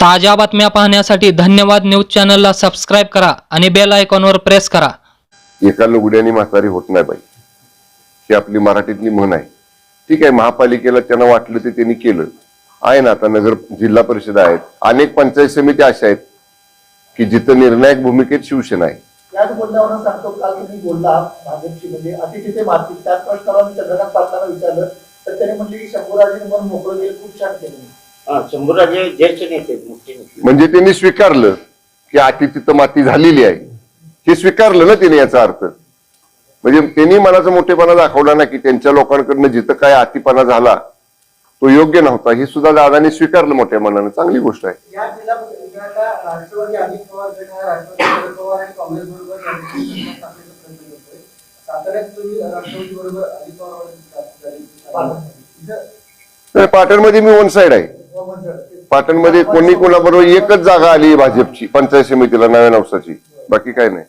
ताज्या बातम्या पाहण्यासाठी धन्यवाद न्यूज चॅनलला सबस्क्राईब करा आणि बेल आयकॉनवर प्रेस करा. एका लुगड्याने म्हातारी होत नाही बाई. ही आपली मराठीतली म्हण आहे. ठीक आहे महापालिकेला त्यांना वाटलं ते त्यांनी केलं. आहे ना आता नगर जिल्हा परिषद आहेत. अनेक पंचायत समिती अशा आहेत की जिथं निर्णायक भूमिकेत शिवसेना आहे. याच मुद्द्यावरून सांगतो काल तुम्ही बोलला भाजपची म्हणजे त्याच प्रश्नाला मी चंद्रकांत पाटलांना विचारलं. तर त्याने की शंभूराजे मन मोकळं गेलं खूप छान केलं. शंभूराजे ज्येष्ठ नेते आहेत, मोठे नेते. म्हणजे त्यांनी स्वीकारलं की अति तिथं माती झालेली आहे. हे स्वीकारलं ना त्यांनी याचा अर्थ? म्हणजे त्यांनी मनाचा मोठेपणा दाखवला ना की त्यांच्या लोकांकडनं जिथं काय अतिपणा झाला तो योग्य नव्हता. हे सुद्धा दादानी स्वीकारलं मोठ्या मनानं. चांगली गोष्ट आहे. हा पाटणमध्ये मी वन साइड आहे. पाटणमध्ये कोणी कोणाबरोबर एकच जागा आली भाजपची पंचायत समितीला नव्या नवसाची. बाकी काय नाही.